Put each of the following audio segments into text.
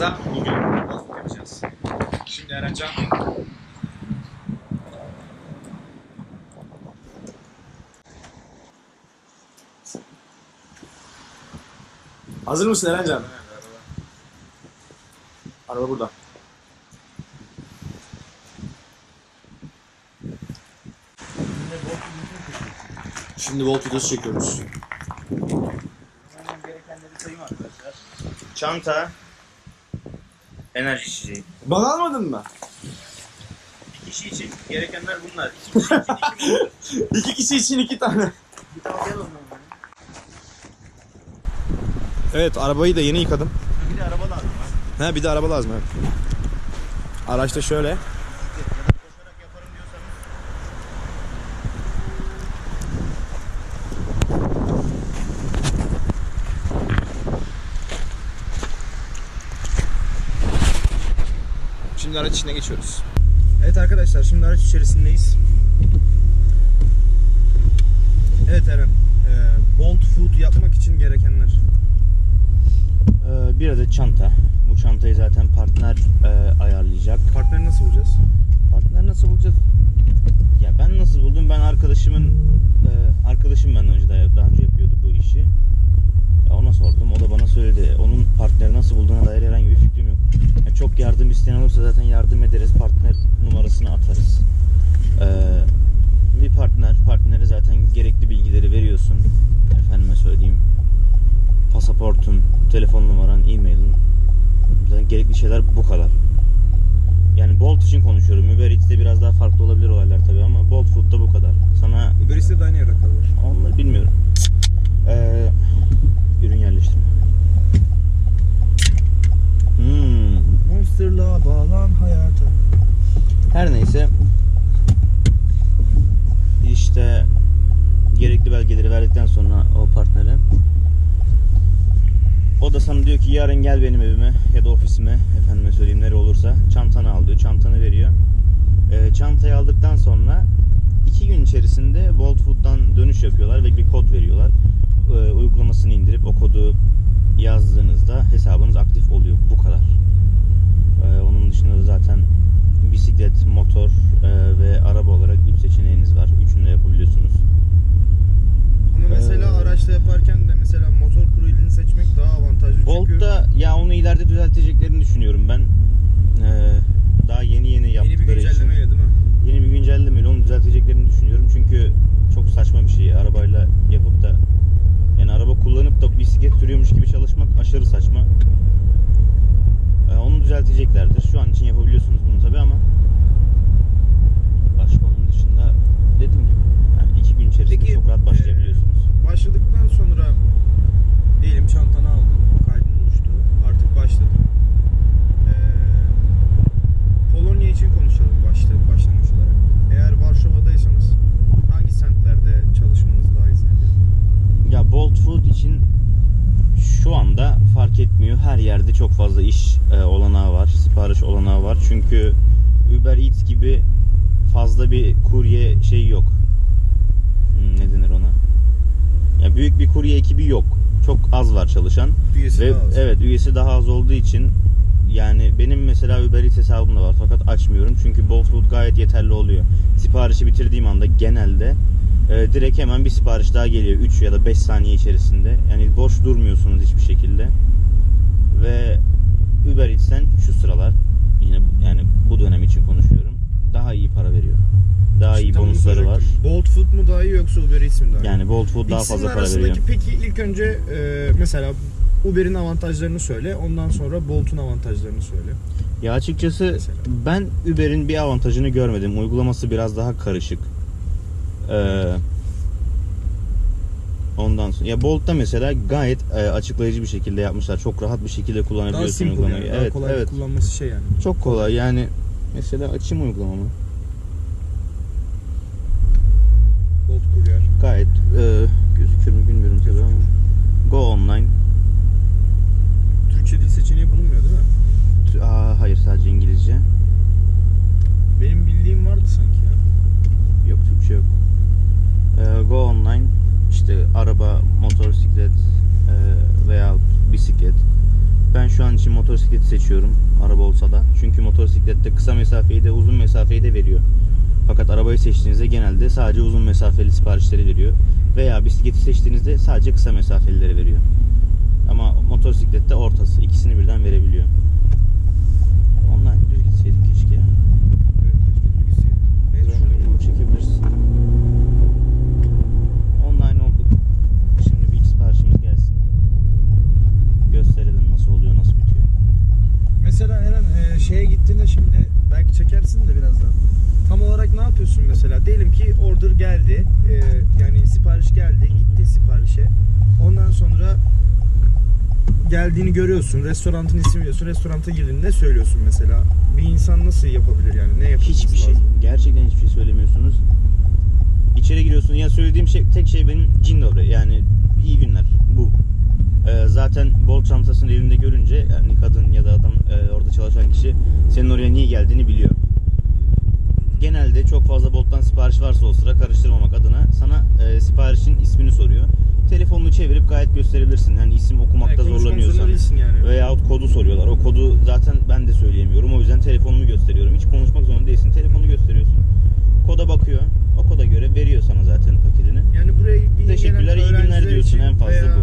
Cars'ta bugün golf yapacağız. Şimdi Erencan Hazır mısın Erencan? Araba burada. Şimdi volt videosu çekiyoruz. gerekenleri sayayım arkadaşlar. Çanta, enerji içeceği. Bana almadın mı? Bir kişi için gerekenler bunlar. İki kişi için iki mi olur? İki kişi için iki tane. Bir tane gel ondan. Evet arabayı da yeni yıkadım. Bir de araba lazım. Ha bir de araba lazım evet. Araçta şöyle. Ya da koşarak yaparım diyorsanız Şimdi araç içine geçiyoruz. Evet arkadaşlar şimdi araç içerisindeyiz. Evet Eren. E, bolt food yapmak için gerekenler. Ee, bir adet çanta. Bu çantayı zaten partner e, ayarlayacak. Partneri nasıl bulacağız? Partner nasıl bulacağız? Ya ben nasıl buldum? Ben arkadaşımın e, arkadaşım benden önce daha, daha önce yapıyordu bu işi. Ya ona sordum. O da bana söyledi. Onun partneri nasıl bulduğuna dair herhangi bir fikrim yok. Ya çok yardım isteyen olursa zaten yardım ederiz. Partner numarasını atarız. Ee, bir partner, partnere zaten gerekli bilgileri veriyorsun. Efendime söyleyeyim. Pasaportun, telefon numaran, e-mailin. Zaten gerekli şeyler bu kadar. Yani Bolt için konuşuyorum. Uber Eats'te biraz daha farklı olabilir olaylar tabii ama Bolt Food'da bu kadar. Sana Uber Eats'te de aynı evraklar var. onları bilmiyorum. Ee, ürün yerleştirme. Monster'la bağlan hayata. Her neyse. İşte gerekli belgeleri verdikten sonra o partnere o da sana diyor ki yarın gel benim evime ya da ofisime efendime söyleyeyim nere olursa çantanı al diyor. Çantanı veriyor. Ee, çantayı aldıktan sonra iki gün içerisinde Bolt Food'dan dönüş yapıyorlar ve bir kod veriyorlar. Ee, uygulamasını indirip o kodu yazdığınızda hesabınız aktif oluyor. Bu kadar. Ee, onun dışında da zaten bisiklet, motor e, ve araba olarak üç seçeneğiniz var. Üçünü de yapabiliyorsunuz. Ama mesela Ee, araçta yaparken de mesela motor kurulini seçmek daha avantajlı çünkü Bolt'ta ya onu ileride düzelteceklerini düşünüyorum ben. Ee, daha yeni yeni yeni bir yaptıkları için. güncellemeyle değil mi? Yeni bir güncellemeyle onu düzelteceklerini düşünüyorum. Çünkü çok saçma bir şey arabayla yapıp da yani araba kullanıp da bisiklet sürüyormuş gibi çalışmak aşırı saçma. Ee, onu düzelteceklerdir. Şu an için yapabiliyorsunuz bunu tabi ama başka onun dışında dediğim gibi yani iki gün içerisinde Peki, çok rahat başlayabiliyorsunuz. Başladıktan sonra diyelim çantanı aldın, kaydın oluştu, artık başladın. Ee, Polonya için konuşalım başta, başlangıç olarak. Eğer Varşova'daysanız hangi semtlerde çalışmanız daha iyi Bolt Food için şu anda fark etmiyor. Her yerde çok fazla iş e, olanağı var, sipariş olanağı var. Çünkü Uber Eats gibi fazla bir kurye şey yok. Hmm, Ne denir ona? Ya büyük bir kurye ekibi yok. Çok az var çalışan. Üyesi Ve daha az. evet üyesi daha az olduğu için yani benim mesela Uber Eats hesabım da var fakat açmıyorum çünkü Bolt Food gayet yeterli oluyor. Siparişi bitirdiğim anda genelde e, direkt hemen bir sipariş daha geliyor 3 ya da 5 saniye içerisinde. Yani boş durmuyorsunuz hiçbir şekilde. Ve Uber Eats'ten şu sıralar yine yani bu dönem için konuşuyorum. Daha iyi para veriyor. Daha iyi Tam bunu bonusları var. Bolt Food mu daha iyi yoksa Uber Eats mi daha iyi? Yani Bolt Food daha fazla para veriyor. peki ilk önce e, mesela Uber'in avantajlarını söyle. Ondan sonra Bolt'un avantajlarını söyle. Ya açıkçası Mesela. ben Uber'in bir avantajını görmedim. Uygulaması biraz daha karışık. Ee, ondan sonra ya Bolt'ta mesela gayet e, açıklayıcı bir şekilde yapmışlar. Çok rahat bir şekilde Daha kullanabiliyorsun simple uygulamayı. yani. Daha evet, kolay evet. kullanması şey yani. Çok kolay. Yani mesela açayım uygulamamı. Bolt Courier. Gayet e, gözükür mü bilmiyorum tabii ama. Go online. Türkçe dil seçeneği bulunmuyor değil mi? Aa, hayır sadece İngilizce. Benim bildiğim vardı sanki ya. Yok Türkçe yok. Ee, Go Online işte araba, motosiklet e, veya bisiklet. Ben şu an için motosikleti seçiyorum araba olsa da. Çünkü motosiklette kısa mesafeyi de uzun mesafeyi de veriyor. Fakat arabayı seçtiğinizde genelde sadece uzun mesafeli siparişleri veriyor. Veya bisikleti seçtiğinizde sadece kısa mesafelileri veriyor. Ama motosiklette ortası. ikisini birden verebiliyor. Geldiğini görüyorsun. Restoranın ismini biliyorsun. Restoranta girdiğinde ne söylüyorsun mesela? Bir insan nasıl yapabilir yani? Ne yapabilir? Hiçbir şey. Gerçekten hiçbir şey söylemiyorsunuz. İçeri giriyorsun. Ya söylediğim şey tek şey benim cin dobre. Yani iyi günler. Bu. Ee, zaten bol çantasını elinde görünce yani kadın ya da adam e, orada çalışan kişi senin oraya niye geldiğini biliyor. Genelde çok fazla bolttan sipariş varsa o sıra karıştırmamak adına sana e, siparişin ismini soruyor. Telefonunu çevirip gayet gösterebilirsin. Yani isim okumakta zorlanıyorsan. değilsin yani. Veyahut kodu soruyorlar. O kodu zaten ben de söyleyemiyorum. O yüzden telefonumu gösteriyorum. Hiç konuşmak zorunda değilsin. Telefonu gösteriyorsun. Koda bakıyor. O koda göre veriyor sana zaten paketini. Yani buraya yeni Teşekkürler, iyi günler diyorsun. En fazla veya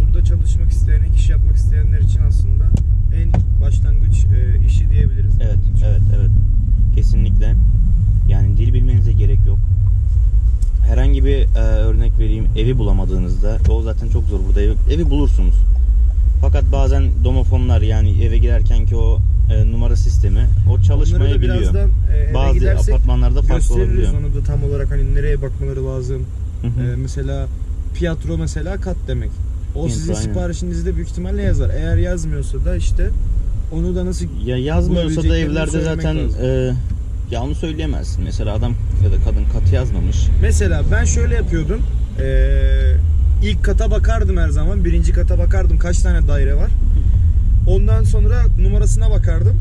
Burada çalışmak isteyen, iş yapmak isteyenler için aslında en başlangıç e, işi diyebiliriz. Evet, evet, evet. Kesinlikle. Yani dil bilmenize gerek yok. Herhangi bir e, örnek vereyim. Evi bulamadığınızda o zaten çok zor burada evi, evi bulursunuz. Fakat bazen domofonlar yani eve girerken ki o e, numara sistemi o çalışmayabiliyor. birazdan e, Bazı apartmanlarda farklı olabiliyor. onu da tam olarak hani nereye bakmaları lazım. Hı hı. E, mesela piyatro mesela kat demek. O Piyatro, sizin aynen. siparişinizde büyük ihtimalle yazar. Eğer yazmıyorsa da işte onu da nasıl Ya yazmıyorsa da evlerde zaten lazım. e, ya onu söyleyemezsin. Mesela adam ya da kadın katı yazmamış. Mesela ben şöyle yapıyordum. Ee, ilk kata bakardım her zaman. Birinci kata bakardım kaç tane daire var. Ondan sonra numarasına bakardım.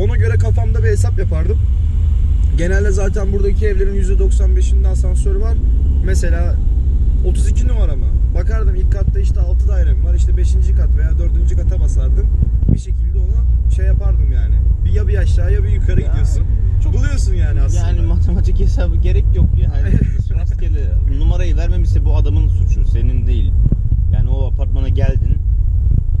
Ona göre kafamda bir hesap yapardım. Genelde zaten buradaki evlerin %95'inde asansör var. Mesela 32 numara mı? Bakardım ilk katta işte 6 dairem var. İşte 5. kat veya 4. kata basardım. Bir şekilde onu şey yapardım yani. Bir ya bir aşağı ya bir yukarı Ya, gidiyorsun. Buluyorsun yani aslında. Yani matematik hesabı gerek yok ya. Yani rastgele numarayı vermemişse bu adamın suçu, senin değil. Yani o apartmana geldin.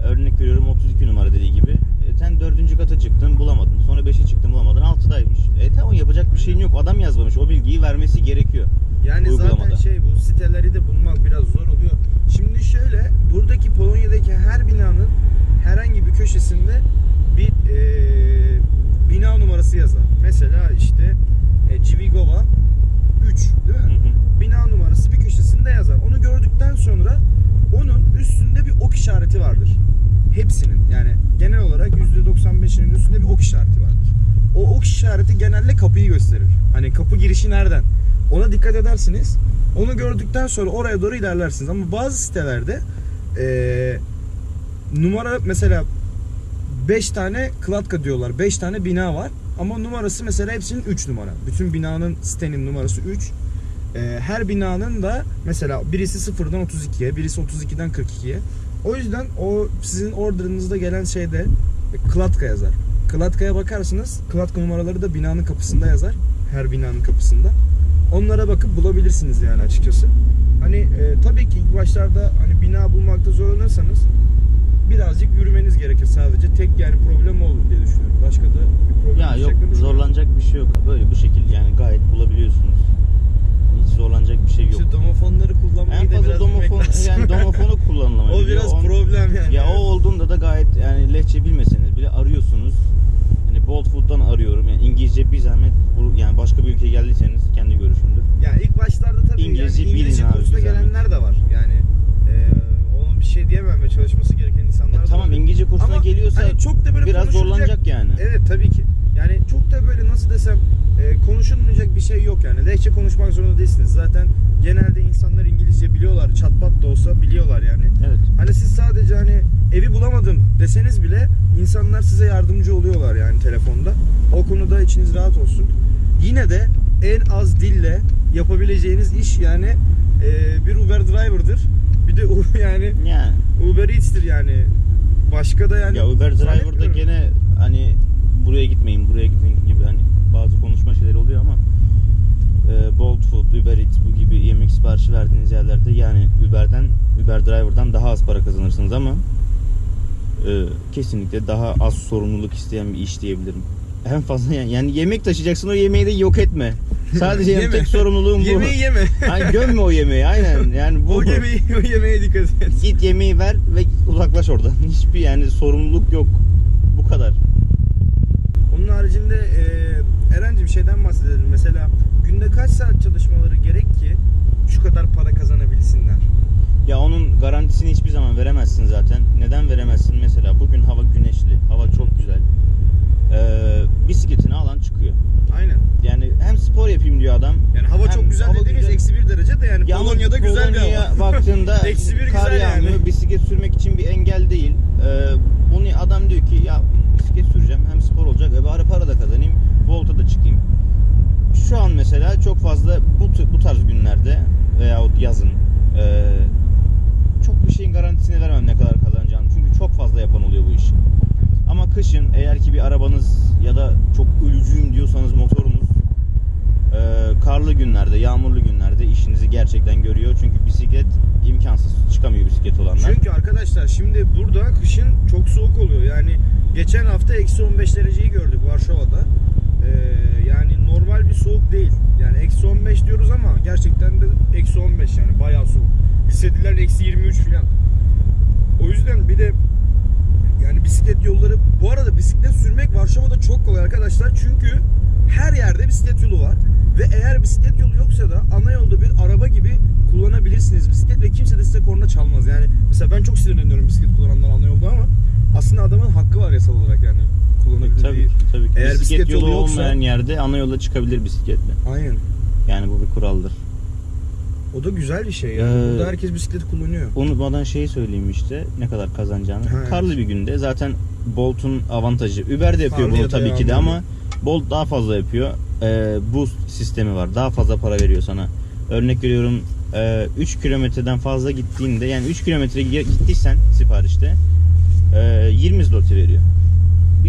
Örnek veriyorum 32 numara dediği gibi. E, sen dördüncü kata çıktın bulamadın. Sonra 5'e çıktın bulamadın. 6'daymış. E tamam yapacak bir şeyin yok. Adam yazmamış. O bilgiyi vermesi gerekiyor. Yani zaten şey bu siteleri de bulmak biraz zor oluyor. Şimdi şöyle buradaki Polonya'daki her binanın herhangi bir köşesinde bir eee, bina numarası yazar. Mesela işte e, Civigova 3 değil mi? Hı hı. Bina numarası bir köşesinde yazar. Onu gördükten sonra onun üstünde bir ok işareti vardır. Hepsinin yani genel olarak %95'inin üstünde bir ok işareti vardır. O ok işareti genelde kapıyı gösterir. Hani kapı girişi nereden? Ona dikkat edersiniz. Onu gördükten sonra oraya doğru ilerlersiniz. Ama bazı sitelerde eee, numara mesela 5 tane klatka diyorlar. 5 tane bina var. Ama numarası mesela hepsinin 3 numara. Bütün binanın sitenin numarası 3. Ee, her binanın da mesela birisi 0'dan 32'ye, birisi 32'den 42'ye. O yüzden o sizin orderınızda gelen şeyde e, klatka yazar. Klatkaya bakarsınız. Klatka numaraları da binanın kapısında yazar. Her binanın kapısında. Onlara bakıp bulabilirsiniz yani açıkçası. Hani e, tabii ki ilk başlarda hani bina bulmakta zorlanırsanız birazcık yürümeniz gerekir sadece. Tek yani problem olur diye düşünüyorum. Başka da bir problem Ya yok düşünmüyorum. zorlanacak bir şey yok. Böyle bu şekilde yani gayet bulabiliyorsunuz. Hiç zorlanacak bir şey yok. İşte domofonları kullanmayı En da fazla biraz domofon yani domofonu kullanılamayabiliyor. o biraz On- problem yani. Ya o olduğunda da gayet yani lehçe bilmeseniz bile arıyorsunuz. Hani Bolt Food'dan arıyorum. Yani İngilizce bir zahmet bu yani başka bir ülkeye geldiyseniz kendi görüşümdür. Yani ilk başlarda tabii İngilizce yani bilin İngilizce abi, kursuna gelenler de var. Yani bir şey diyemem ve çalışması gereken insanlar da tamam. İngilizce kursuna Ama geliyorsa hani çok da böyle biraz zorlanacak yani. Evet tabii ki. Yani çok da böyle nasıl desem e, konuşulmayacak bir şey yok yani. Lehçe konuşmak zorunda değilsiniz. Zaten genelde insanlar İngilizce biliyorlar. Çatpat da olsa biliyorlar yani. Evet. Hani siz sadece hani evi bulamadım deseniz bile insanlar size yardımcı oluyorlar yani telefonda. O konuda içiniz rahat olsun. Yine de en az dille yapabileceğiniz iş yani e, bir Uber driver'dır. De U- yani Yani Uber Eats'tir yani. Başka da yani ya Uber Driver'da zannetmiyorum. gene hani buraya gitmeyin, buraya gidin gibi hani bazı konuşma şeyleri oluyor ama e, Bolt Food, Uber Eats bu gibi yemek siparişi verdiğiniz yerlerde yani Uber'den, Uber Driver'dan daha az para kazanırsınız ama e, kesinlikle daha az sorumluluk isteyen bir iş diyebilirim. En fazla yani, yani yemek taşıyacaksın o yemeği de yok etme. Sadece Yeme. tek sorumluluğun bu. Yemeği yeme. Hani gömme o yemeği aynen. Yani bu o yemeği o yemeğe dikkat et. git yemeği ver ve uzaklaş oradan. Hiçbir yani sorumluluk yok. Bu kadar. Onun haricinde e, Eren'cim şeyden bahsedelim. Mesela günde kaç saat çalışmaları gerek ki şu kadar para kazanabilsinler? Ya onun garantisini hiçbir zaman veremezsin zaten. Neden veremezsin? Mesela bugün hava güneşli, hava çok güzel. Ee, bisikletini alan çıkıyor. Aynen. Yani hem spor yapayım diyor adam. Yani hava hem çok güzel hava dediğimiz güzel. eksi bir derece de yani Ya ama Polonya'da güzel bir Polonya'ya hava. baktığında Eksi bir kar güzel yani. yağmıyor. Bisiklet sürmek için bir engel değil. Ee, bunu adam diyor ki ya bisiklet süreceğim hem spor olacak ve bari para da kazanayım. Volta da çıkayım. Şu an mesela çok fazla bu, bu tarz günlerde veyahut yazın ee, çok bir şeyin garantisini veremem ne kadar kazanacağını. Çünkü çok fazla yapan oluyor bu işi. Ama kışın eğer ki bir arabanız ya da çok ölücüyüm diyorsanız motorunuz e, karlı günlerde, yağmurlu günlerde işinizi gerçekten görüyor. Çünkü bisiklet imkansız çıkamıyor bisiklet olanlar. Çünkü arkadaşlar şimdi burada kışın çok soğuk oluyor. Yani geçen hafta eksi 15 dereceyi gördük Varşova'da. Ee, yani normal bir soğuk değil. Yani eksi 15 diyoruz ama gerçekten de eksi 15 yani bayağı soğuk. Hissedilen eksi 23 falan. O yüzden bir de yani bisiklet yolları bu arada bisiklet sürmek Varşova'da çok kolay arkadaşlar. Çünkü her yerde bisiklet yolu var. Ve eğer bisiklet yolu yoksa da ana yolda bir araba gibi kullanabilirsiniz bisiklet ve kimse de size korna çalmaz. Yani mesela ben çok sinirleniyorum bisiklet kullananlar ana yolda ama aslında adamın hakkı var yasal olarak yani kullanabildiği. tabii ki, tabii ki. Eğer bisiklet, bisiklet yolu yolu yoksa- olmayan yerde ana yola çıkabilir bisikletle. Aynen. Yani bu bir kuraldır. O da güzel bir şey yani. Ee, Burada herkes bisiklet kullanıyor. Unutmadan şeyi söyleyeyim işte ne kadar kazanacağını. Ha, Karlı bir günde zaten Bolt'un avantajı. Uber de yapıyor Karlı bunu ya tabii ki de ama Bolt daha fazla yapıyor. Ee, boost sistemi var. Daha fazla para veriyor sana. Örnek veriyorum e, 3 kilometreden fazla gittiğinde yani 3 kilometre gittiysen siparişte e, 20 zloty veriyor.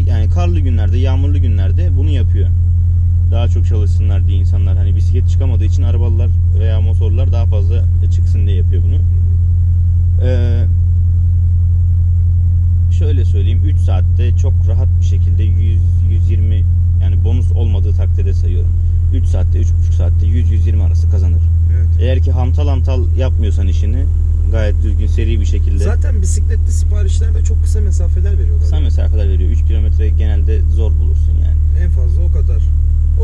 Yani karlı günlerde, yağmurlu günlerde bunu yapıyor. Daha çok çalışsınlar diye insanlar hani bisiklet çıkamadığı için arabalar veya daha fazla çıksın diye yapıyor bunu. Ee, şöyle söyleyeyim 3 saatte çok rahat bir şekilde 100 120 yani bonus olmadığı takdirde sayıyorum. 3 saatte 3,5 saatte 100 120 arası kazanır. Evet. Eğer ki hantal hantal yapmıyorsan işini gayet düzgün seri bir şekilde Zaten bisikletli siparişlerde çok kısa mesafeler veriyorlar. kısa mesafeler veriyor. 3 kilometre genelde zor bulursun yani. En fazla o kadar.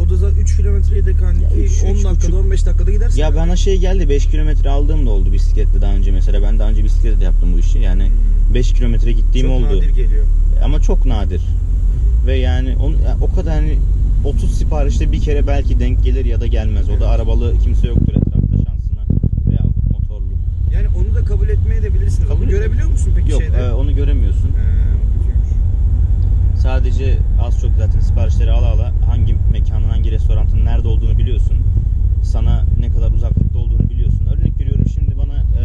O da zaten 3 kilometreyi de kanki Ya üç, 10 üç dakikada buçuk. 15 dakikada gidersin. Ya bana şey geldi 5 kilometre aldığım da oldu bisikletle daha önce mesela. Ben daha önce bisikletle de yaptım bu işi. Yani 5 kilometre gittiğim Hmm. Çok oldu. nadir geliyor. ama çok nadir. Ve yani on, ya o kadar hani 30 siparişte bir kere belki denk gelir ya da gelmez. O Evet. da arabalı kimse yoktur etrafta şansına veya motorlu. Yani onu da kabul etmeye de bilirsiniz. Kabul Onu görebiliyor musun peki Yok şeyde? e, onu göremiyorsun. Ee, o kötüymüş. Sadece az çok zaten siparişleri ala ala hangi mekanın hangi restoranın nerede olduğunu biliyorsun. Sana ne kadar uzaklıkta olduğunu biliyorsun. Örnek veriyorum şimdi bana e,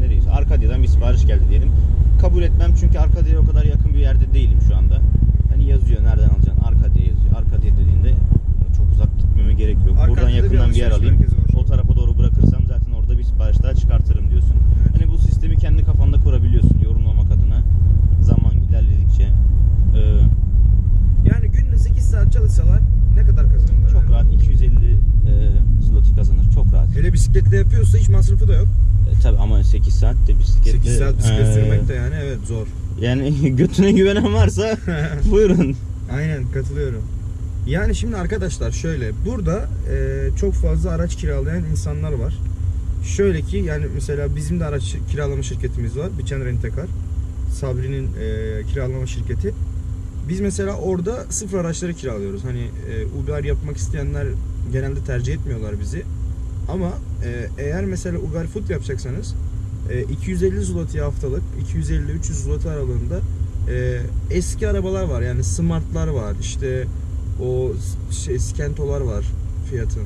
nereye? Arkadya'dan bir sipariş geldi diyelim. Kabul etmem çünkü Arkadya'ya o kadar yakın bir yerde değilim şu anda. Hani yazıyor nereden alacaksın? Arkadya yazıyor. Arkadya dediğinde çok uzak gitmeme gerek yok. Arkadya'da Buradan yakından bir yer alayım. O tarafa doğru bırakırsam zaten orada bir sipariş daha çıkartırım diyorsun. Evet. Hani bu sistemi kendi kafanda kurabiliyorsun yorumlamak adına. Zaman ilerledikçe. Ee, Yani günde 8 saat çalışsalar ne kadar kazanırlar? çok yani? rahat 250 e, zloty kazanır. Çok rahat. Hele bisikletle yapıyorsa hiç masrafı da yok. E, tabii ama 8 saat de bisikletle 8 saat bisiklet e, sürmek de yani evet zor. Yani götüne güvenen varsa buyurun. Aynen katılıyorum. Yani şimdi arkadaşlar şöyle burada e, çok fazla araç kiralayan insanlar var. Şöyle ki yani mesela bizim de araç kiralama şirketimiz var. Biçen Rentekar. Sabri'nin e, kiralama şirketi. Biz mesela orada sıfır araçları kiralıyoruz. Hani e, Uber yapmak isteyenler genelde tercih etmiyorlar bizi. Ama e, eğer mesela Uber Food yapacaksanız e, 250 zloty haftalık, 250-300 zloty aralığında e, eski arabalar var. Yani Smart'lar var. İşte o şey Skento'lar var fiyatın.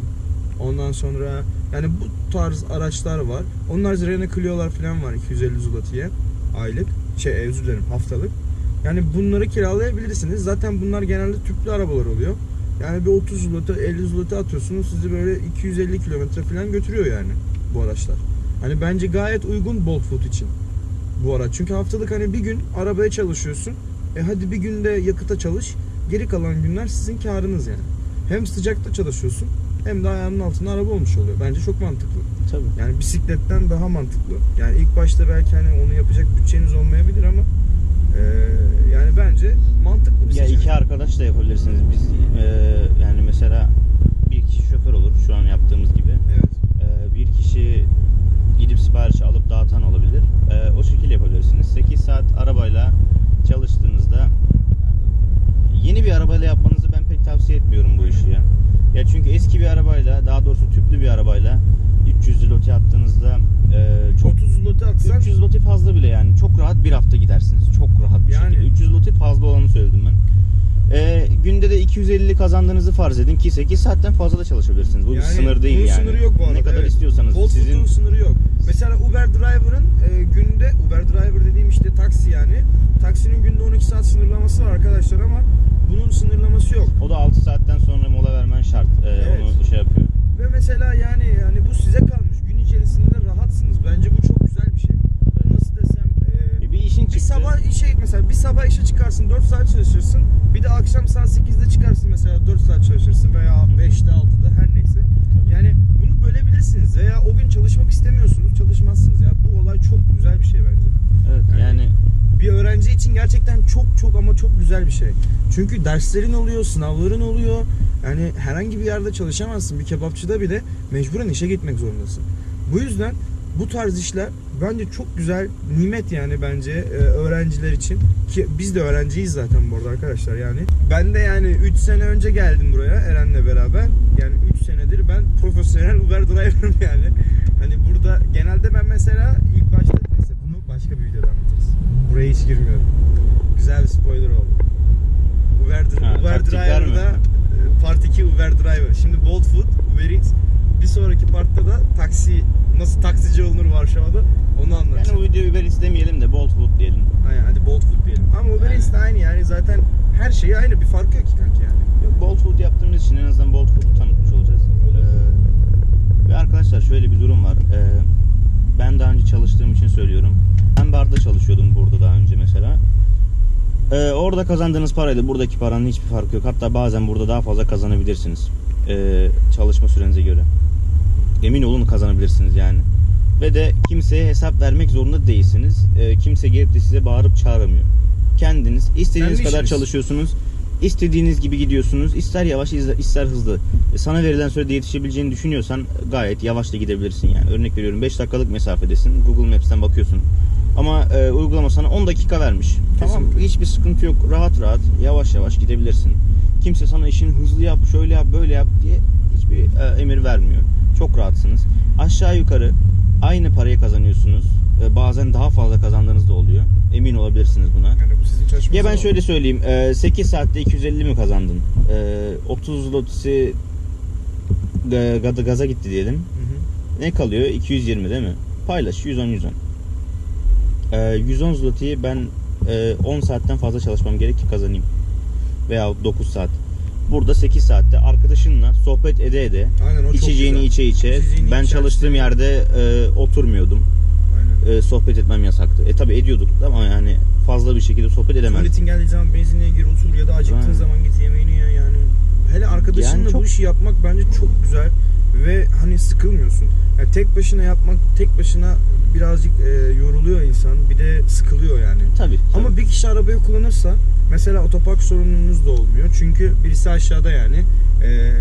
Ondan sonra yani bu tarz araçlar var. Onlar Renault Clio'lar falan var 250 zloty'ye aylık. Şey özür dilerim haftalık. Yani bunları kiralayabilirsiniz. Zaten bunlar genelde tüplü arabalar oluyor. Yani bir 30 zloty 50 zloty atıyorsunuz sizi böyle 250 kilometre falan götürüyor yani bu araçlar. Hani bence gayet uygun Bolt Food için bu araç. Çünkü haftalık hani bir gün arabaya çalışıyorsun. E hadi bir günde yakıta çalış. Geri kalan günler sizin karınız yani. Hem sıcakta çalışıyorsun hem de ayağının altında araba olmuş oluyor. Bence çok mantıklı. Tabii. Yani bisikletten daha mantıklı. Yani ilk başta belki hani onu yapacak bütçeniz olmayabilir ama e, yani bence mantıklı bir Ya seçenek. iki arkadaş da yapabilirsiniz. Biz e, yani mesela bir kişi şoför olur şu an yaptığımız gibi. Evet. E, bir kişi gidip sipariş alıp dağıtan olabilir. E, o şekilde yapabilirsiniz. 8 saat arabayla çalıştığınızda yeni bir arabayla yapmanızı ben pek tavsiye etmiyorum bu işi ya. Ya çünkü eski bir arabayla, daha doğrusu tüplü bir arabayla 300 loti attığınızda e, çok 30 zloty atsan 300 loti fazla bile yani. Çok rahat bir hafta gidersiniz. Çok rahat bir Yani- şekilde. 300 loti fazla olanı söyledim ben. Ee, günde de 250 kazandığınızı farz edin ki 8 saatten fazla da çalışabilirsiniz. Bu bir Yani sınır değil bunun yani. sınırı yok bu arada. Ne kadar evet. istiyorsanız. Bolt sizin sınırı yok. Mesela Uber Driver'ın e, günde Uber Driver dediğim işte taksi yani. Taksinin günde 12 saat sınırlaması var arkadaşlar ama bunun sınırlaması yok. o da 6 saatten sonra mola vermen şart. Ee, Evet. Onu şey yapıyor. Ve mesela yani yani bu size kalmış. Gün içerisinde rahatsınız. Bence bu çok güzel bir şey. Nasıl desem e, E, bir işin çıktı. bir sabah işe mesela bir sabah işe çıkarsın 4 saat çalışırsın. Bir de akşam saat 8'de çıkarsın mesela 4 saat çalışırsın veya 5'te 6'da her neyse. Yani bunu bölebilirsiniz veya o gün çalışmak istemiyorsunuz çalışmazsınız ya bu olay çok güzel bir şey bence. Evet Yani- yani Bir öğrenci için gerçekten çok çok ama çok güzel bir şey. Çünkü derslerin oluyor, sınavların oluyor. Yani herhangi bir yerde çalışamazsın. Bir kebapçıda bile mecburen işe gitmek zorundasın. Bu yüzden bu tarz işler bence çok güzel nimet yani bence e, öğrenciler için ki biz de öğrenciyiz zaten bu arada arkadaşlar yani. Ben de yani 3 sene önce geldim buraya Eren'le beraber. Yani 3 senedir ben profesyonel Uber driver'ım yani. Hani burada genelde ben mesela ilk başta neyse bunu başka bir videoda anlatırız. Buraya hiç girmiyorum. Güzel bir spoiler oldu. Uber, Ha, Uber? Driver'da e, Part 2 Uber Driver. Şimdi Bolt Food, Uber Eats. Bir sonraki partta da taksi, nasıl taksici olunur Varşova'da onu anlatacağım. yani Uber Eats demeyelim de Bolt Food diyelim. Aynen hadi Bolt Food diyelim. Ama Uber Yani. Eats de aynı yani zaten her şeyi aynı bir farkı yok ki kanki yani. Yok, Bolt Food yaptığımız için en azından Bolt Food'u tanıtmış olacağız. Ee, ve arkadaşlar şöyle bir durum var. Ee, ben daha önce çalıştığım için söylüyorum. Ben barda çalışıyordum burada daha önce mesela. Ee, orada kazandığınız parayla buradaki paranın hiçbir farkı yok. Hatta bazen burada daha fazla kazanabilirsiniz. Ee, çalışma sürenize göre. Emin olun kazanabilirsiniz yani. Ve de kimseye hesap vermek zorunda değilsiniz. Ee, kimse gelip de size bağırıp çağıramıyor. Kendiniz istediğiniz Kendi kadar işiniz. çalışıyorsunuz. İstediğiniz gibi gidiyorsunuz. İster yavaş ister hızlı. E, Sana verilen sürede yetişebileceğini düşünüyorsan gayet yavaş da gidebilirsin yani. Örnek veriyorum 5 dakikalık mesafedesin. Google Maps'ten bakıyorsun. Ama e, uygulama sana 10 dakika vermiş. Tamam Kesinlikle. hiçbir sıkıntı yok. Rahat rahat yavaş yavaş gidebilirsin. Kimse sana işini hızlı yap, şöyle yap, böyle yap diye hiçbir e, emir vermiyor. Çok rahatsınız. Aşağı yukarı aynı parayı kazanıyorsunuz. E, bazen daha fazla kazandığınız da oluyor. Emin olabilirsiniz buna. Yani bu sizin çalışmanız Ya ben şöyle söyleyeyim. e, 8 saatte 250 mi kazandın? E, 30 lotisi gaza, gaza gitti diyelim. Hı hı. Ne kalıyor? 220 değil mi? Paylaş 110 110. E, 110 zlotiyi ben e, 10 saatten fazla çalışmam gerek ki kazanayım. Veya 9 saat. Burada 8 saatte arkadaşınla sohbet ede ede Aynen o çok içeceğini güzel. içe içe İçeceğini ben içersin. çalıştığım yerde e, oturmuyordum. Aynen. E, sohbet etmem yasaktı. E tabi ediyorduk ama yani fazla bir şekilde sohbet edemezdik. Tuvaletin geldiği zaman benzinliğe gir otur ya da acıktığın Aynen. zaman git yemeğini ye yani. Hele arkadaşınla Yani çok- bu işi yapmak bence çok güzel ve hani sıkılmıyorsun. Yani tek başına yapmak tek başına birazcık e, yoruluyor insan. Bir de sıkılıyor yani. Tabii. tabii. Ama bir kişi arabayı kullanırsa mesela otopark sorununuz da olmuyor. Çünkü birisi aşağıda yani e,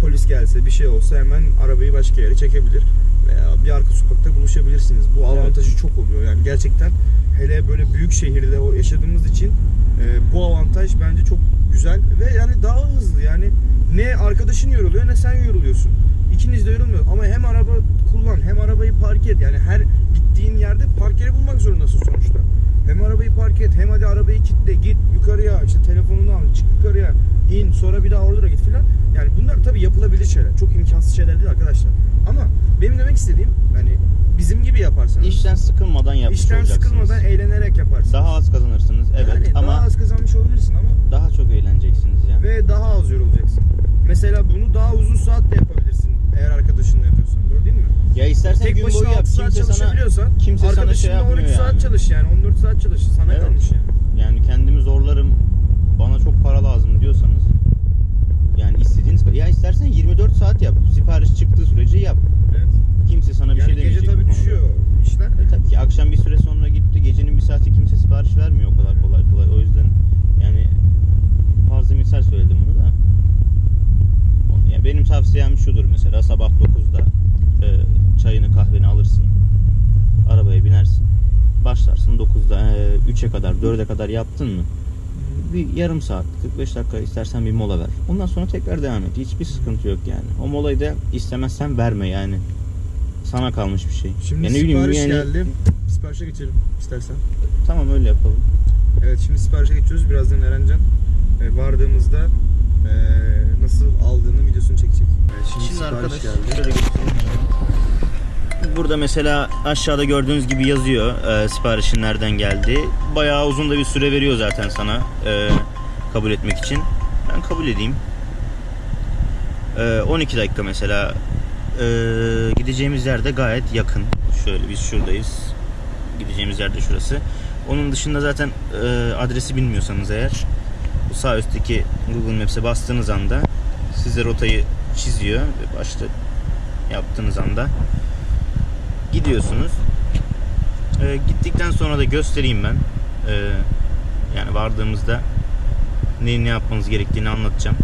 polis gelse bir şey olsa hemen arabayı başka yere çekebilir. Veya bir arka sokakta buluşabilirsiniz. Bu Evet. avantajı çok oluyor. Yani gerçekten hele böyle büyük şehirde yaşadığımız için e, bu avantaj bence çok güzel ve yani daha hızlı yani ne arkadaşın yoruluyor ne sen yoruluyorsun. İkiniz de yorulmuyor ama hem araba kullan hem arabayı park et yani her gittiğin yerde park yeri bulmak zorundasın sonuçta. Hem arabayı park et hem hadi arabayı kilitle git yukarıya işte telefonunu al çık yukarıya in sonra bir daha orada git filan. Yani bunlar tabii yapılabilir şeyler. Çok imkansız şeyler değil arkadaşlar. Ama benim demek istediğim hani bizim gibi yaparsanız. İşten sıkılmadan yapmış İşten sıkılmadan eğlenerek yaparsınız. Daha az kazanırsınız evet yani ama daha az kazanmış olabilirsin ama daha çok eğleneceksiniz ya. ve daha az yorulacaksın. Mesela bunu daha uzun saat de yapabilirsin eğer arkadaşınla yapıyorsan. Doğru değil mi? Ya istersen Tek gün boyu başına yap 6 saat kimse sana çalışabiliyorsan kimse sana şey arkadaşınla yapmıyor 12 saat yani. çalış yani 14 saat çalış. Sana Evet. kalmış yani. yani kendimi zorlarım bana çok para lazım diyorsanız yani istediğiniz kadar ya istersen 24 saat yap sipariş çıktığı sürece yap Evet. kimse sana bir yani şey demeyecek gece bu tabii konuda. düşüyor işler. E tabii ki akşam bir süre sonra gitti gecenin bir saati kimse sipariş vermiyor o kadar kolay kolay o yüzden yani fazla misal söyledim bunu da O- ya benim tavsiyem şudur mesela sabah 9'da e, çayını kahveni alırsın arabaya binersin başlarsın 9'da e, 3'e kadar 4'e kadar yaptın mı bir yarım saat 45 dakika istersen bir mola ver ondan sonra tekrar devam et hiçbir sıkıntı yok yani o molayı da istemezsen verme yani sana kalmış bir şey Şimdi Ya ne bileyim, sipariş yani- geldi. Siparişe geçelim istersen. Tamam öyle yapalım. Evet şimdi siparişe geçiyoruz. Birazdan Erencan e, vardığımızda e, nasıl aldığını videosunu çekecek. Evet, şimdi, Şimdi sipariş arkadaş geldi. şöyle. Burada mesela aşağıda gördüğünüz gibi yazıyor e, siparişin nereden geldiği. Bayağı uzun da bir süre veriyor zaten sana e, kabul etmek için. Ben kabul edeyim. E, 12 dakika mesela e, gideceğimiz yerde gayet yakın. Şöyle biz şuradayız. Gideceğimiz yerde şurası. Onun dışında zaten e, adresi bilmiyorsanız eğer sağ üstteki Google Maps'e bastığınız anda size rotayı çiziyor ve başta yaptığınız anda gidiyorsunuz. Ee, gittikten sonra da göstereyim ben. Ee, yani vardığımızda ne ne yapmanız gerektiğini anlatacağım.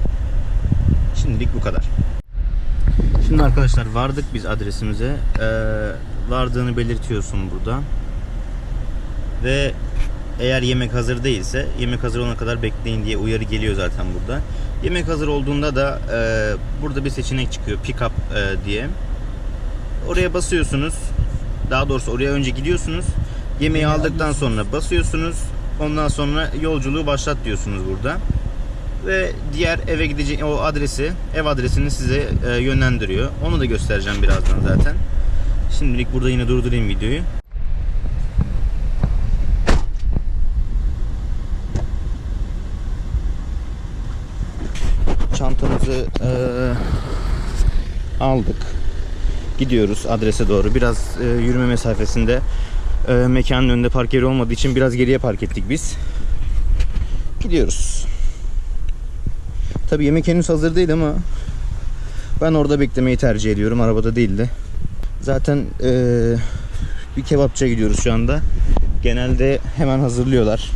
Şimdilik bu kadar. Şimdi arkadaşlar vardık biz adresimize. Ee, vardığını belirtiyorsun burada. Ve eğer yemek hazır değilse yemek hazır olana kadar bekleyin diye uyarı geliyor zaten burada. Yemek hazır olduğunda da e, burada bir seçenek çıkıyor pick up e, diye. Oraya basıyorsunuz. Daha doğrusu oraya önce gidiyorsunuz. Yemeği aldıktan sonra basıyorsunuz. Ondan sonra yolculuğu başlat diyorsunuz burada. Ve diğer eve gideceği o adresi, ev adresini size e, yönlendiriyor. Onu da göstereceğim birazdan zaten. Şimdilik burada yine durdurayım videoyu. Aldık. Gidiyoruz adrese doğru. Biraz eee, yürüme mesafesinde eee, mekanın önünde park yeri olmadığı için biraz geriye park ettik biz. Gidiyoruz. Tabii yemek henüz hazır değil ama ben orada beklemeyi tercih ediyorum. Arabada değil de. Zaten eee, bir kebapçıya gidiyoruz şu anda. Genelde hemen hazırlıyorlar.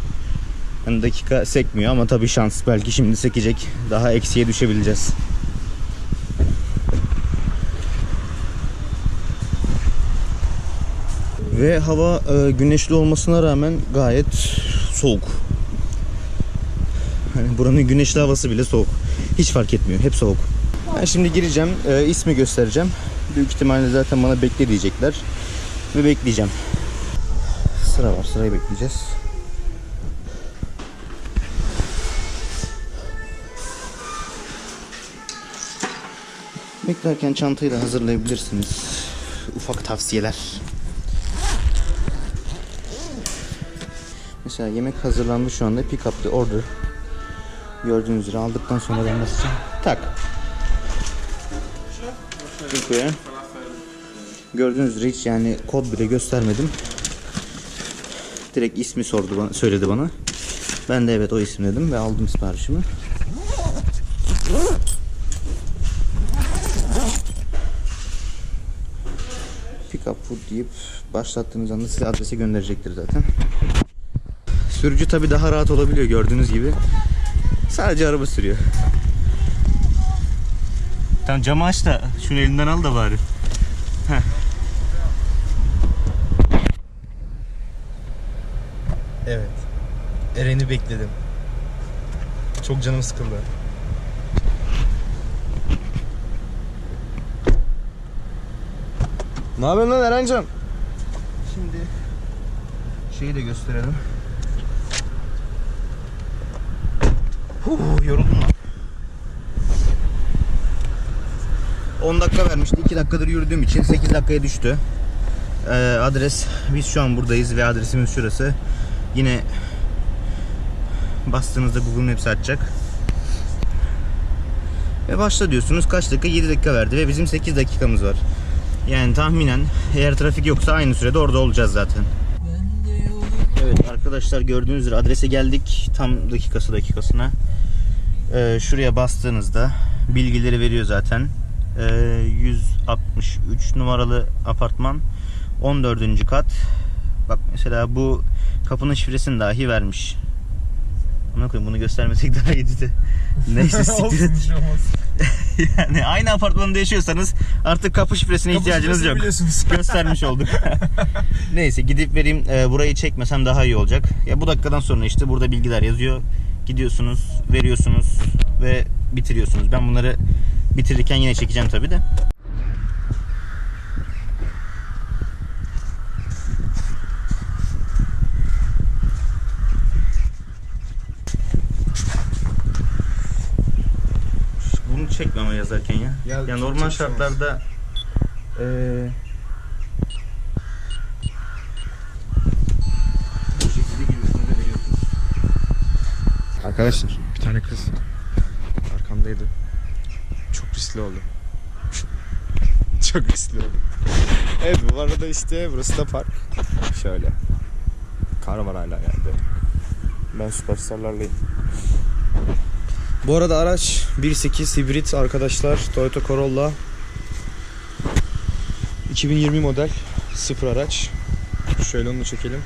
Yani dakika sekmiyor ama tabii şans belki şimdi sekecek. Daha eksiye düşebileceğiz. Ve hava e, güneşli olmasına rağmen gayet soğuk. Hani buranın güneşli havası bile soğuk. Hiç fark etmiyor. Hep soğuk. Ben şimdi gireceğim. e, ismi göstereceğim. Büyük ihtimalle zaten bana bekle diyecekler. Ve bekleyeceğim. Sıra var. Sırayı bekleyeceğiz. Beklerken çantayı da hazırlayabilirsiniz. Ufak tavsiyeler. Mesela yemek hazırlandı şu anda. Pick up the order. Gördüğünüz üzere aldıktan sonra ben basacağım. Tak. Dziękuję. Gördüğünüz üzere hiç yani kod bile göstermedim. Direkt ismi sordu bana, söyledi bana. Ben de evet o isim dedim ve aldım siparişimi. Pick up food deyip başlattığınız anda size adrese gönderecektir zaten. Sürücü tabi daha rahat olabiliyor gördüğünüz gibi. Sadece araba sürüyor. Tamam camı aç da şunu elinden al da bari. Heh. Evet. Eren'i bekledim. Çok canım sıkıldı. Ne haber lan Erencan? Şimdi şeyi de gösterelim. Huh, yoruldum lan. 10 dakika vermişti. 2 dakikadır yürüdüğüm için 8 dakikaya düştü. Ee, adres biz şu an buradayız ve adresimiz şurası. Yine bastığınızda Google Maps açacak. Ve başla diyorsunuz. Kaç dakika? 7 dakika verdi ve bizim 8 dakikamız var. Yani tahminen eğer trafik yoksa aynı sürede orada olacağız zaten. Evet arkadaşlar gördüğünüz üzere adrese geldik. Tam dakikası dakikasına. Ee, şuraya bastığınızda bilgileri veriyor zaten. Ee, 163 numaralı apartman 14. kat. Bak mesela bu kapının şifresini dahi vermiş. Ona koyayım bunu göstermesek daha iyiydi de. Neyse siktir et. şey yani aynı apartmanda yaşıyorsanız artık kapı şifresine ihtiyacınız yok. Göstermiş olduk. Neyse gidip vereyim. Ee, burayı çekmesem daha iyi olacak. Ya bu dakikadan sonra işte burada bilgiler yazıyor. Gidiyorsunuz, veriyorsunuz ve bitiriyorsunuz. Ben bunları bitirirken yine çekeceğim tabii de. Bunu çekme ama yazarken ya. Ya, Ya, normal şartlarda eee bu şekilde giriyorsunuz ve veriyorsunuz. Arkadaşlar bir tane kız arkamdaydı. Çok riskli oldu. Çok riskli oldu. Evet bu arada işte burası da park. Şöyle. Kar var hala yani. Ben süperstarlarlayım. Bu arada araç 1.8 hibrit arkadaşlar. Toyota Corolla. 2020 model. Sıfır araç. Şöyle onu da çekelim.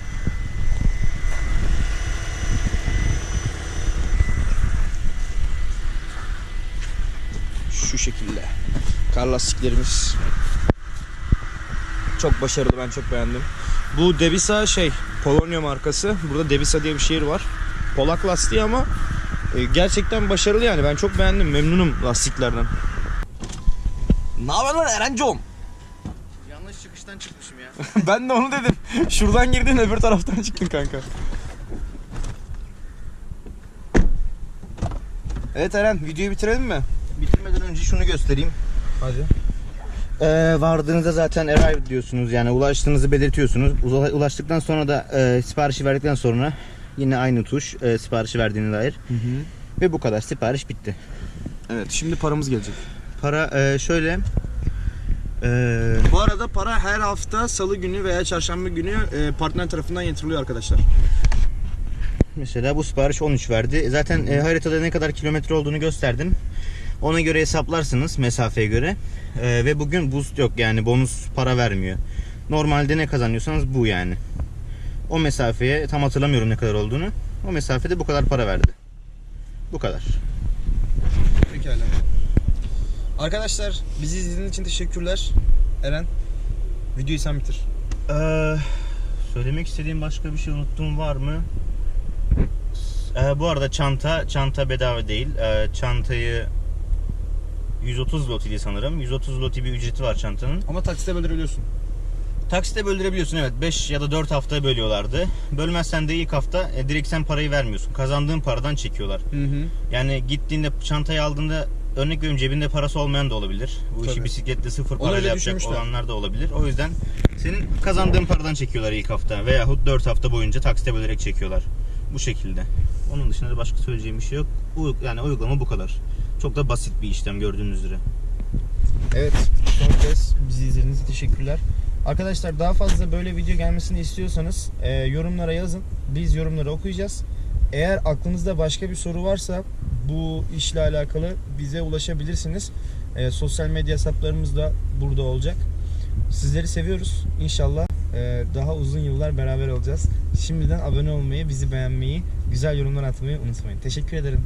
Şu şekilde. Kar lastiklerimiz. Çok başarılı ben çok beğendim. Bu Devisa şey Polonya markası. Burada Devisa diye bir şehir var. Polak lastiği ama e, gerçekten başarılı yani. Ben çok beğendim. Memnunum lastiklerden. Ne haber lan Erencom? Yanlış çıkıştan çıkmışım ya. ben de onu dedim. Şuradan girdin öbür taraftan çıktın kanka. Evet Eren videoyu bitirelim mi? Bitirmeden önce şunu göstereyim. Hadi. Ee, vardığınızda zaten arrive diyorsunuz yani ulaştığınızı belirtiyorsunuz. Ula- Ulaştıktan sonra da e, siparişi verdikten sonra yine aynı tuş e, siparişi verdiğine dair. Hı hı. Ve bu kadar sipariş bitti. Evet şimdi paramız gelecek. Para e, şöyle e, Bu arada para her hafta salı günü veya çarşamba günü e, partner tarafından yatırılıyor arkadaşlar. Mesela bu sipariş 13 verdi. Zaten e, haritada ne kadar kilometre olduğunu gösterdim. Ona göre hesaplarsınız mesafeye göre. E, ve bugün boost yok yani bonus para vermiyor. Normalde ne kazanıyorsanız bu yani. O mesafeye tam hatırlamıyorum ne kadar olduğunu. O mesafede bu kadar para verdi. Bu kadar. Pekala. Arkadaşlar bizi izlediğiniz için teşekkürler. Eren videoyu sen bitir. Ee, söylemek istediğim başka bir şey unuttuğum var mı? Ee, bu arada çanta çanta bedava değil. Ee, çantayı 130 lotiydi sanırım. 130 loti bir ücreti var çantanın. Ama taksite böldürebiliyorsun. Taksite böldürebiliyorsun evet. 5 ya da 4 hafta bölüyorlardı. Bölmezsen de ilk hafta e, direkt sen parayı vermiyorsun. Kazandığın paradan çekiyorlar. Hı hı. Yani gittiğinde çantayı aldığında örnek veriyorum cebinde parası olmayan da olabilir. Bu işi Tabii. bisikletle sıfır parayla yapacak düşünmüşler. olanlar da olabilir. O yüzden senin kazandığın paradan çekiyorlar ilk hafta veyahut 4 hafta boyunca taksite bölerek çekiyorlar. Bu şekilde. Onun dışında da başka söyleyeceğim bir şey yok. U- Yani uygulama bu kadar. Çok da basit bir işlem gördüğünüz üzere. Evet son kez bizi izlediğiniz teşekkürler. Arkadaşlar daha fazla böyle video gelmesini istiyorsanız e, yorumlara yazın. Biz yorumları okuyacağız. Eğer aklınızda başka bir soru varsa bu işle alakalı bize ulaşabilirsiniz. E, sosyal medya hesaplarımız da burada olacak. Sizleri seviyoruz. İnşallah e, daha uzun yıllar beraber olacağız. Şimdiden abone olmayı, bizi beğenmeyi, güzel yorumlar atmayı unutmayın. Teşekkür ederim.